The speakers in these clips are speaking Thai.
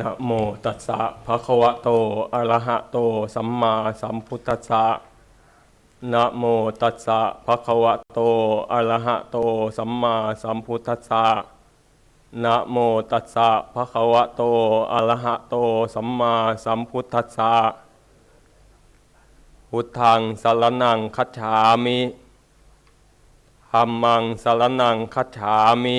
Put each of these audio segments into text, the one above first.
นะโมตัสสะภะคะวะโต อะระหะโต สัมมาสัมพุทธัสสะนะโมตัสสะภะคะวะโต อะระหะโต สัมมาสัมพุทธัสสะนะโมตัสสะภะคะวะโต อะระหะโต สัมมาสัมพุทธัสสะพุทธังสรนังคัจฉามิธัมมังสรนังคัจฉามิ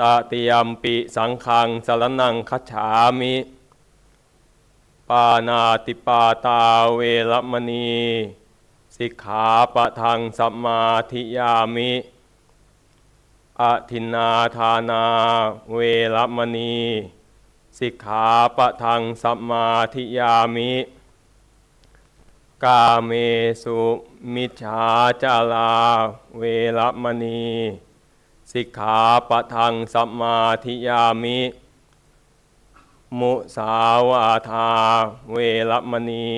ตติยมปิสังฆังสรนังคัจฉามิ ปานาติปาตาเวรมณี สิกขาปะทังสัมมาทิยามิอะทินนาทานาเวรมณี สิกขาปะทังสัมมาทิยามิ กาเมสุมิจฉาจาราเวรมณี สิกขาปะทังสัมมาทิยามิ มุสาวาทาเวรมณี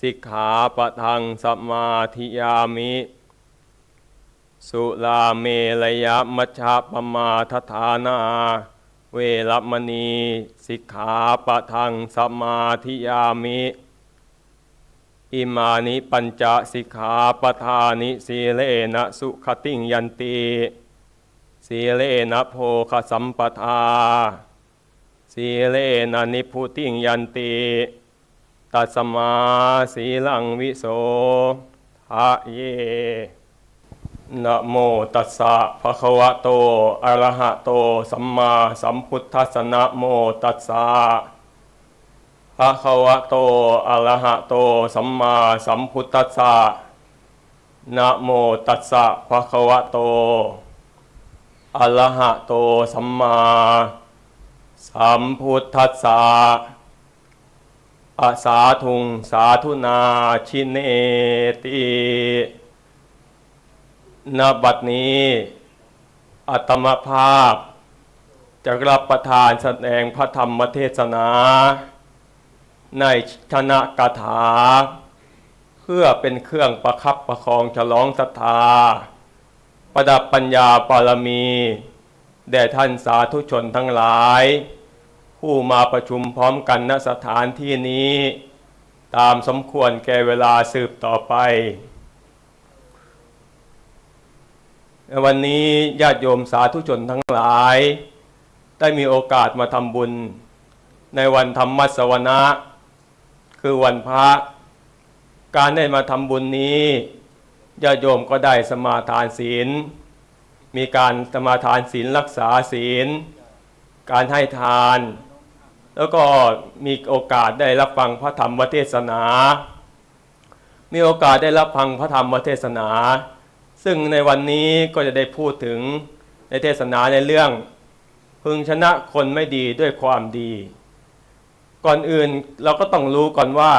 สิกขาปะทังสัมมาทิยามิ สุลาเมรยมัชฌะปมาทฐานา เวรมณี สิกขาปะทังสัมมาทิยามิอิมานิปัญจสิกขาปทานิสีเลนะสุขติงยันติ สีเลนะโภคสัมปทา สีเลนะนิพุติยันติตัสมาสีลังวิโสทะเยนะโมตัสสะภะคะวะโต อะระหะโต สัมมาสัมพุทธัสสะนะโมตัสสะภะคะวะโต อะระหะโต สัมมาสัมพุทธัสสะนะโมตัสสะภะคะวะโต อรหะโตสัมมาสัมพุทธัสสะอาสาธุงสาธุนาชินเนติณบัดนี้อัตมภาพจะรับประทานแสดงพระธรรมเทศนา ในชนะกถา เพื่อเป็นเครื่องประคับประคองฉลองศรัทธา ประดับปัญญาปารมี แด่ท่านสาธุชนทั้งหลาย ผู้มาประชุมพร้อมกันณสถานที่นี้ ตามสมควรแก่เวลาสืบต่อไป วันนี้ญาติโยมสาธุชนทั้งหลาย ได้มีโอกาสมาทำบุญ ในวันธรรมสวนะ คือวันพระ การได้มาทำบุญนี้ ญาติโยมก็ได้สมาทานศีล มีการสมาทานศีลรักษาศีล การให้ทาน แล้วก็มีโอกาสได้รับฟังพระธรรมเทศนา มีโอกาสได้รับฟังพระธรรมเทศนา ซึ่งในวันนี้ก็จะได้พูดถึงในเทศนาในเรื่อง พึงชนะคนไม่ดีด้วยความดี ก่อนอื่นเราก็ต้องรู้ก่อนว่า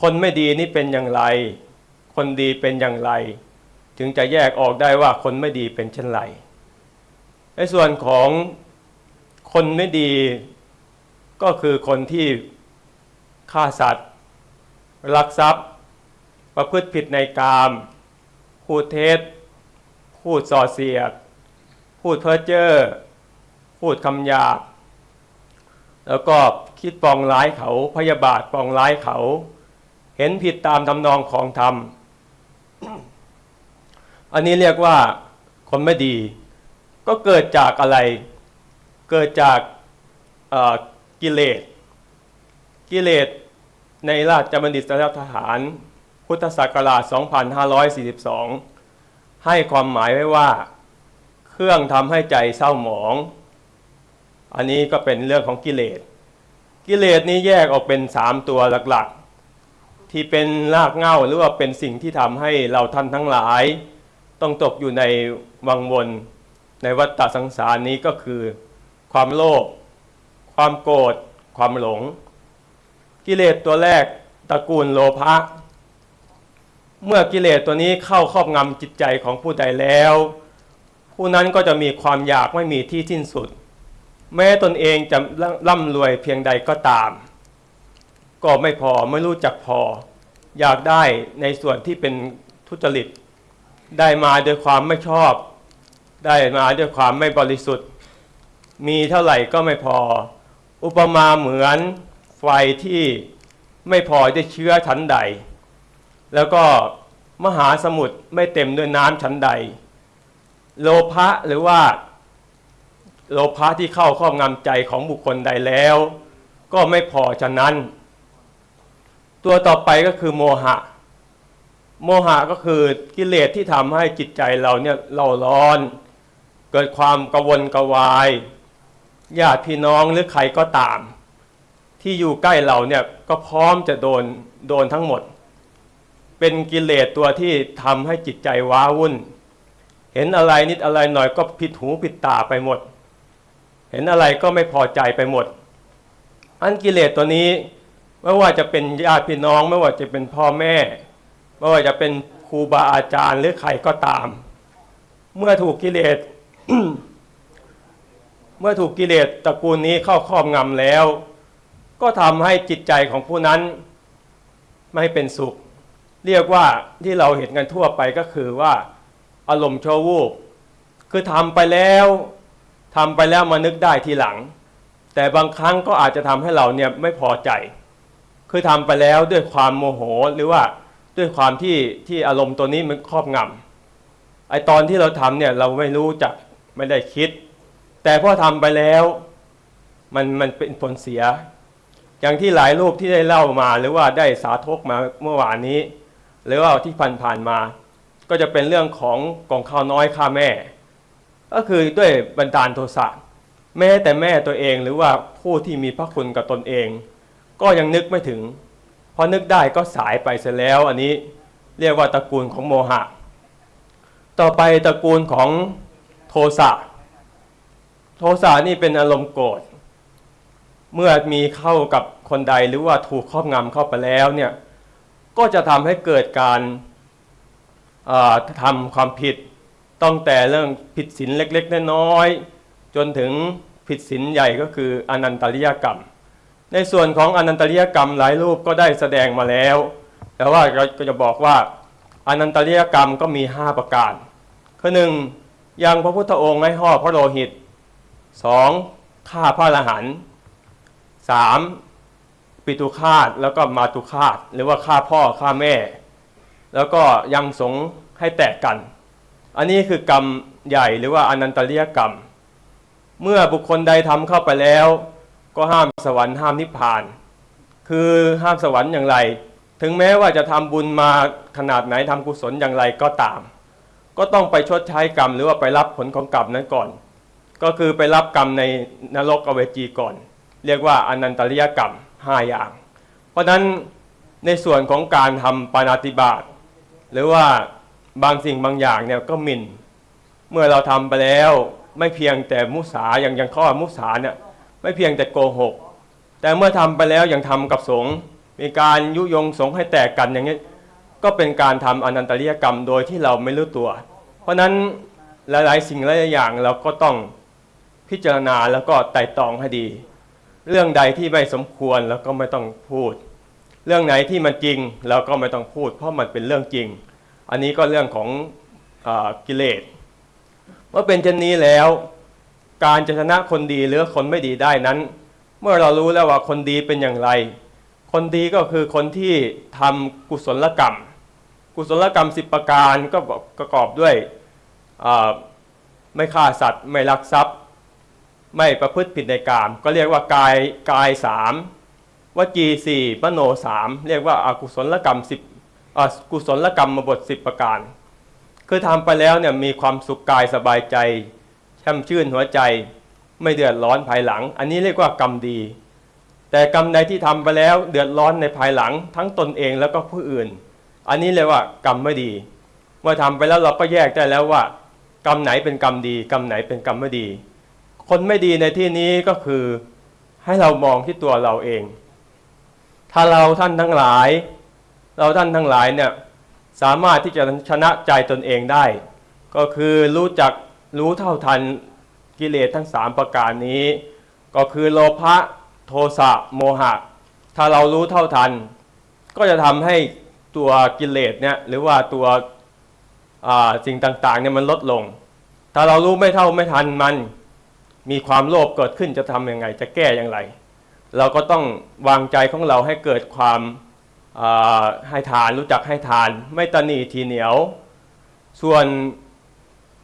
คนไม่ดีนี่เป็นอย่างไร คนดีเป็นอย่างไร ถึงจะแยกออกได้ว่าคนไม่ดีเป็นเช่นไรในส่วนของคนไม่ดีก็คือคนที่ฆ่าสัตว์ ลักทรัพย์ ประพฤติผิดในกามพูดเท็จพูดส่อเสียด พูดเพ้อเจ้อพูดคำหยาบ แล้วก็คิดปองร้ายเขาพยาบาทปองร้ายเขา เห็นผิดตามทำนองของธรรม อันนี้เรียกว่าคนไม่ดี ก็เกิดจากอะไร เกิดจากกิเลส กิเลสในราชบัณฑิตสถานพุทธศักราช 2542 ให้ความหมายไว้ว่า เครื่องทำให้ใจเศร้าหมอง อันนี้ก็เป็นเรื่องของกิเลส กิเลสนี้แยกออกเป็นสามตัวหลักๆ ที่เป็นรากเหง้าหรือว่าเป็นสิ่งที่ทำให้เราท่านทั้งหลาย ต้องตกอยู่ในวังวนในวัฏฏสังสารนี้ก็คือ ความโลภความโกรธความหลง กิเลสตัวแรกตระกูลโลภะเมื่อกิเลสตัวนี้เข้าครอบงำจิตใจของผู้ใดแล้ว ผู้นั้นก็จะมีความอยากไม่มีที่สิ้นสุด แม้ตนเองจะร่ำรวยเพียงใดก็ตาม ก็ไม่พอไม่รู้จักพอ อยากได้ในส่วนที่เป็นทุจริต ได้มาด้วยความไม่ชอบ ได้มาด้วยความไม่บริสุทธิ์ มีเท่าไหร่ก็ไม่พอ อุปมาเหมือนไฟที่ไม่พอได้เชื้อชั้นใด แล้วก็มหาสมุทรไม่เต็มด้วยน้ำชั้นใด โลภะหรือว่า โลภะที่เข้าครอบงำใจของบุคคลใดแล้ว ก็ไม่พอฉะนั้น ตัวต่อไปก็คือโมหะ โมหะก็คือกิเลสที่ทำให้จิตใจเราเนี่ยเราร้อน เกิดความกวนกวายญาติพี่น้องหรือใครก็ตาม ที่อยู่ใกล้เราเนี่ยก็พร้อมจะโดนโดนทั้งหมด เป็นกิเลสตัวที่ทำให้จิตใจว้าวุ่น เห็นอะไรนิดอะไรหน่อยก็ผิดหูผิดตาไปหมด เห็นอะไรก็ไม่พอใจไปหมด อันกิเลสตัวนี้ไม่ว่าจะเป็นญาติพี่น้องไม่ว่าจะเป็นพ่อแม่ ไม่ว่าจะเป็นครูบาอาจารย์หรือใครก็ตาม เมื่อถูกกิเลสเมื่อถูกกิเลสตระกูลนี้เข้าครอบงำแล้ว ก็ทำให้จิตใจของผู้นั้น ไม่เป็นสุข เรียกว่าที่เราเห็นกันทั่วไปก็คือว่า อารมณ์ชั่ววูบคือทำไปแล้วทำไปแล้วมานึกได้ทีหลัง แต่บางครั้งก็อาจจะทำให้เราเนี่ยไม่พอใจ คือทำไปแล้วด้วยความโมโหหรือว่า ด้วยความที่ที่อารมณ์ตัวนี้มันครอบงำไอตอนที่เราทำเนี่ยเราไม่รู้จักไม่ได้คิด แต่พอทำไปแล้วมันมันเป็นผลเสีย อย่างที่หลายรูปที่ได้เล่ามาหรือว่าได้สาธกมาเมื่อวานนี้ หรือว่าที่ผ่านผ่านมา ก็จะเป็นเรื่องของกองข้าวน้อยฆ่าแม่ ก็คือด้วยบันดาลโทสะแม้แต่แม่ตัวเองหรือว่าผู้ที่มีพระคุณกับตนเอง ก็ยังนึกไม่ถึง อนึกได้ก็สายไปเสียแล้ว อันนี้เรียกว่าตระกูลของโมหะ ต่อไปตระกูลของโทสะ โทสะนี่เป็นอารมณ์โกรธ เมื่อมีเข้ากับคนใดหรือว่าถูกครอบงำเข้าไปแล้วเนี่ยก็จะทำให้เกิดการทำความผิดต้องแต่เรื่องผิดศีลเล็กๆน้อยๆจนถึงผิดศีลใหญ่ก็คืออนันตริยกรรม ในส่วนของอนันตริยกรรมหลายรูปก็ได้แสดงมาแล้ว แต่ว่าก็จะบอกว่าอนันตริยกรรมก็มี 5 ประการ คือหนึ่งยังพระพุทธองค์ให้ห่อพระโลหิต 2. ฆ่าพระอรหันต์ 3. ปิตุคาตแล้วก็มาตุคาต หรือว่าฆ่าพ่อฆ่าแม่ แล้วก็ยังสงให้แตกกัน อันนี้คือกรรมใหญ่หรือว่าอนันตริยกรรม เมื่อบุคคลใดทำเข้าไปแล้ว ก็ห้ามสวรรค์ห้ามนิพพาน คือห้ามสวรรค์อย่างไร ถึงแม้ว่าจะทำบุญมาขนาดไหนทำกุศลอย่างไรก็ตาม ก็ต้องไปชดใช้กรรมหรือว่าไปรับผลของกรรมนั้นก่อน ก็คือไปรับกรรมในนรกอเวจีก่อน เรียกว่าอนันตริยกรรม5อย่าง เพราะฉะนั้นในส่วนของการทำปานาติบาตหรือว่าบางสิ่งบางอย่างเนี่ยก็หมิน่น เมื่อเราทำไปแล้วไม่เพียงแต่มุสาอย่างอย่างข้อมุสาเนี่ย ไม่เพียงแต่โกหก แต่เมื่อทำไปแล้วยังทำกับสงฆ์มีการยุยงสงฆ์ให้แตกกันอย่างนี้ก็เป็นการทำอนันตริยกรรมโดยที่เราไม่รู้ตัว เพราะฉะนั้นหลายๆ สิ่งหลายอย่างเราก็ต้องพิจารณาแล้วก็ไต่ตองให้ดี เรื่องใดที่ไม่สมควรแล้วก็ไม่ต้องพูด เรื่องไหนที่มันจริงเราก็ไม่ต้องพูด เพราะมันเป็นเรื่องจริง อันนี้ก็เรื่องของอกิเลสเมื่อเป็นเช่นนี้แล้ว การจะชนะคนดีหรือคนไม่ดีได้นั้น เมื่อเรารู้แล้วว่าคนดีเป็นอย่างไร คนดีก็คือคนที่ทำกุศลกรรม กุศลกรรมสิบประการก็ประกอบด้วยไม่ฆ่าสัตว์ ไม่ลักทรัพย์ ไม่ประพฤติผิดในกาม ก็เรียกว่ากายกายสามวจีสี่มโนสามเรียกว่าอากุศลกรรมสิบอกุศลกรรมมาบทสิบประการ คือทำไปแล้วเนี่ยมีความสุขกายสบายใจ ช่มชื่นหัวใจไม่เดือดร้อนภายหลัง อันนี้เรียกว่ากรรมดี แต่กรรมใดที่ทำไปแล้วเดือดร้อนในภายหลัง ทั้งตนเองแล้วก็ผู้อื่น อันนี้เรียกว่ากรรมไม่ดี เมื่อทำไปแล้วเราก็แยกได้แล้วว่า กรรมไหนเป็นกรรมดี กรรมไหนเป็นกรรมไม่ดี คนไม่ดีในที่นี้ก็คือให้เรามองที่ตัวเราเอง ถ้าเราท่านทั้งหลาย เราท่านทั้งหลายเนี่ยสามารถที่จะชนะใจตนเองได้ ก็คือรู้จัก รู้เท่าทันกิเลสทั้งสามประการนี้ ก็คือโลภะโทสะโมหะ ถ้าเรารู้เท่าทัน ก็จะทำให้ตัวกิเลสเนี่ยหรือว่าตัวสิ่งต่างๆเนี่ยมันลดลง ถ้าเรารู้ไม่เท่าไม่ทันมัน มีความโลภเกิดขึ้นจะทำยังไง จะแก้อย่างไร เราก็ต้องวางใจของเราให้เกิดความให้ทานรู้จักให้ทาน ไม่ตนีทีเหนียว ส่วน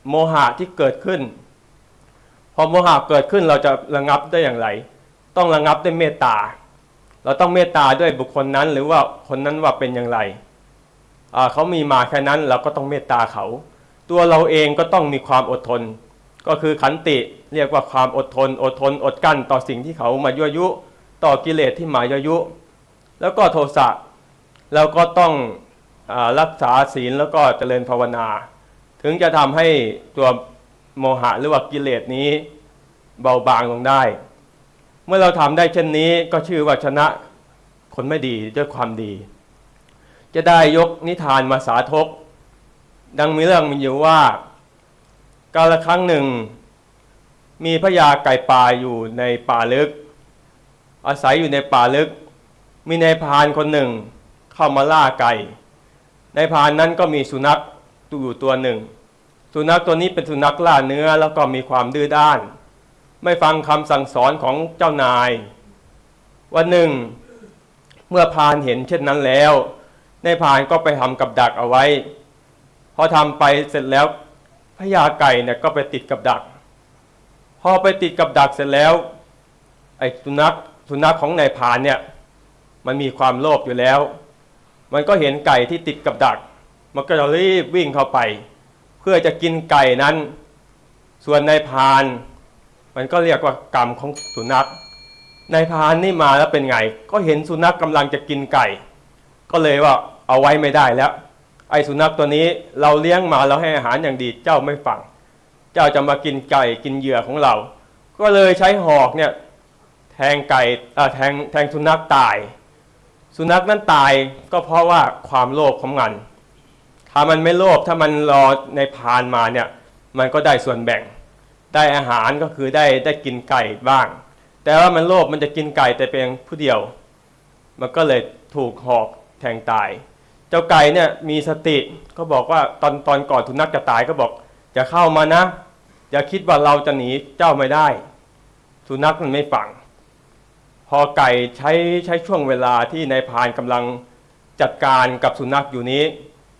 โมหะที่เกิดขึ้น พอโมหะเกิดขึ้นเราจะระงับได้อย่างไร ต้องระงับด้วยเมตตา เราต้องเมตตาด้วยบุคคลนั้นหรือว่าคนนั้นว่าเป็นอย่างไร เขามีมาแค่นั้นเราก็ต้องเมตตาเขา ตัวเราเองก็ต้องมีความอดทน ก็คือขันติเรียกว่าความอดทน อดทนอดกั้นต่อสิ่งที่เขามายั่วยุ ต่อกิเลสที่มายั่วยุ แล้วก็โทสะเราก็ต้องอรักษาศีลแล้วก็เจริญภาวนา ถึงจะทำให้ตัวโมหะหรือว่ากิเลสนี้เบาบางลงได้ เมื่อเราทำได้เช่นนี้ก็ชื่อว่าชนะคนไม่ดีด้วยความดี จะได้ยกนิทานมาสาธก ดังมีเรื่องมีอยู่ว่า กาลครั้งหนึ่ง มีพญาไก่ป่าอยู่ในป่าลึก อาศัยอยู่ในป่าลึก มีนายพานคนหนึ่ง เข้ามาล่าไก่นายพานนั้นก็มีสุนัขอยู่ตัวหนึ่ง สุนัขตัวนี้เป็นสุนัขล่าเนื้อแล้วก็มีความดื้อด้าน ไม่ฟังคำสั่งสอนของเจ้านาย วันหนึ่ง เมื่อพานเห็นเช่นนั้นแล้วนายพานก็ไปทำกับดักเอาไว้ พอทำไปเสร็จแล้วพญาไก่เนี่ยก็ไปติดกับดัก พอไปติดกับดักเสร็จแล้วไอ้สุนัขสุนัขของนายพานเนี่ยมันมีความโลภอยู่แล้ว มันก็เห็นไก่ที่ติดกับดัก มันก็จะรีบวิ่งเข้าไป พื่อจะกินไก่นั้น ส่วนนายพาน มันก็เรียกว่ากรรมของสุนัขนายพานนี่มาแล้วเป็นไง ก็เห็นสุนัขกำลังจะกินไก่ ก็เลยว่าเอาไว้ไม่ได้แล้ว ไอ้สุนัขตัวนี้เราเลี้ยงมาเราให้อาหารอย่างดีเจ้าไม่ฟัง เจ้าจะมากินไก่กินเหยื่อของเรา ก็เลยใช้หอกเนี่ยแทงไก่อ่าแทงแทงสุนัขตาย สุนัขนั้นตายก็เพราะว่าความโลภของมัน ถ้ามันไม่โลภถ้ามันรอในพานมาเนี่ยมันก็ได้ส่วนแบ่ง ได้อาหารก็คือได้ได้กินไก่บ้าง แต่ว่ามันโลภมันจะกินไก่แต่เพียงผู้เดียว มันก็เลยถูกหอกแทงตาย เจ้าไก่เนี่ยมีสติก็บอกว่าตอนตอนก่อนสุนัขจะตายก็บอกอย่าเข้ามานะ อย่าคิดว่าเราจะหนีเจ้าไม่ได้สุนัขมันไม่ฟัง พอไก่ใช้ใช้ช่วงเวลาที่นายพานกำลังจัดการกับสุนัขอยู่นี้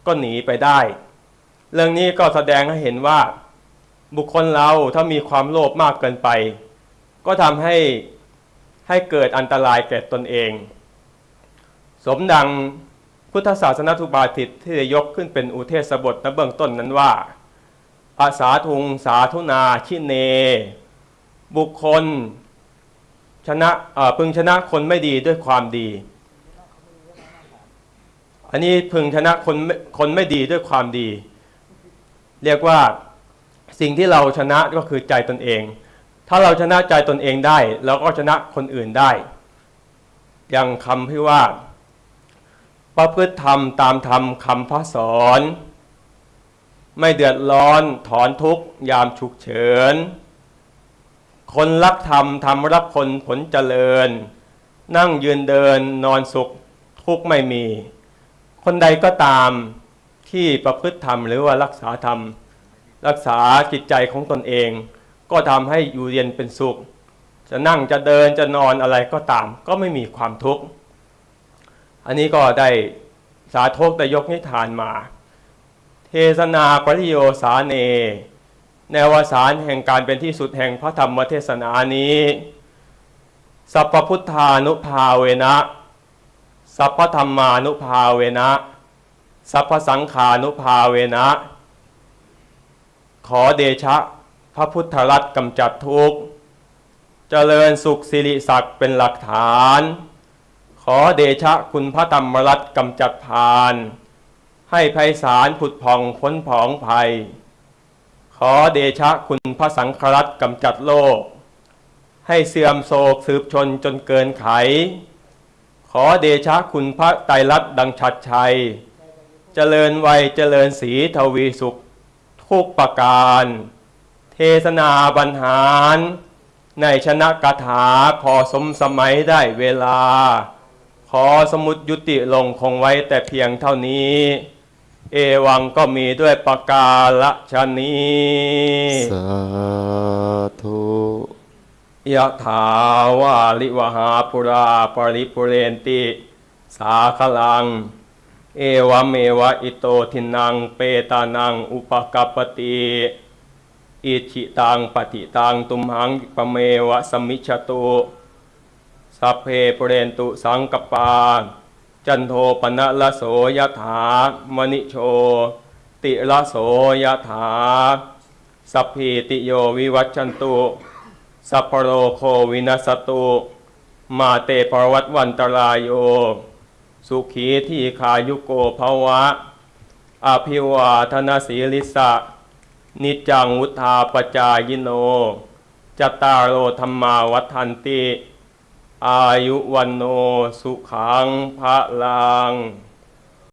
ก็หนีไปได้ เรื่องนี้ก็แสดงให้เห็นว่า บุคคลเราถ้ามีความโลภมากเกินไป ก็ทำให้ให้เกิดอันตรายแก่ตนเอง สมดังพุทธศาสนทุบาทิตที่ได้ยกขึ้นเป็นอุเทศบทในเบื้องต้นนั้นว่าอาสาทุงสาธุนาชิเน บุคคลชนะพึงชนะคนไม่ดีด้วยความดี อันนี้พึงชนะคนคนไม่ดีด้วยความดี เรียกว่าสิ่งที่เราชนะก็คือใจตนเอง ถ้าเราชนะใจตนเองได้เราก็ชนะคนอื่นได้ อย่างคำที่ว่าประพฤติธรรมตามธรรมคำพระสอน ไม่เดือดร้อนถอนทุกยามฉุกเฉิน คนรักธรรมทำรักคนผลเจริญ นั่งยืนเดินนอนสุขทุกข์ไม่มี คนใดก็ตามที่ประพฤติธรรมหรือว่ารักษาธรรม รักษาจิตใจของตนเอง ก็ทำให้อยู่เย็นเป็นสุข จะนั่งจะเดินจะนอนอะไรก็ตาม ก็ไม่มีความทุกข์อันนี้ก็ได้สาธกได้ยกนิทานมา เทศนาปริโยสาเน ในวสารแห่งการเป็นที่สุดแห่งพระธรรมเทศนานี้ สัพพุทธานุภาเวนะ สัพพธรรมานุภาเวนะ สัพพสังขานุภาเวนะ ขอเดชะ พระพุทธรัตน์กำจัดทุกข์ เจริญสุขสิริศักดิ์เป็นหลักฐาน ขอเดชะคุณพระธรรมรัตน์กำจัดพาน ให้ไพศาลผุดผ่องพ้นผองภัย ขอเดชะคุณพระสังฆรัตน์กำจัดโลก ให้เสื่อมโศกสืบชนจนเกินไขข อเดชะคุณพระไตรลักษณ์ดังชัดชัย เจริญวัยเจริญสีทวีสุข ทุกประการ เทศนาบรรหาร ในชนะกถาพอสมสมัยได้เวลา ขอสมุดยุติลงคงไว้แต่เพียงเท่านี้ เอวังก็มีด้วยประกาละชนีสาธุ ยะถาวาลิวหาปุราปริปุเรนติ สาคลัง เอวเมวะอิโตทินังเปตานังอุปกัปปติอิชิตังปฏิตังตุมหังปเมวะสมิชตุสัพเพปุเรนตุสังกปา จันโทปนะละโสยถามณิโช ติละโสยถาสัพพีติโยวิวัชชันตุ สัพพโรโควินัสตุ มาเตปรวัตวันตรายโย สุขีที่ขายุโกภวะ อภิวาทนาสีลิสะ นิจังวุธาปจายโน จตารโอธรรมาวัฏันติ อายุวันโนสุขังพระลัง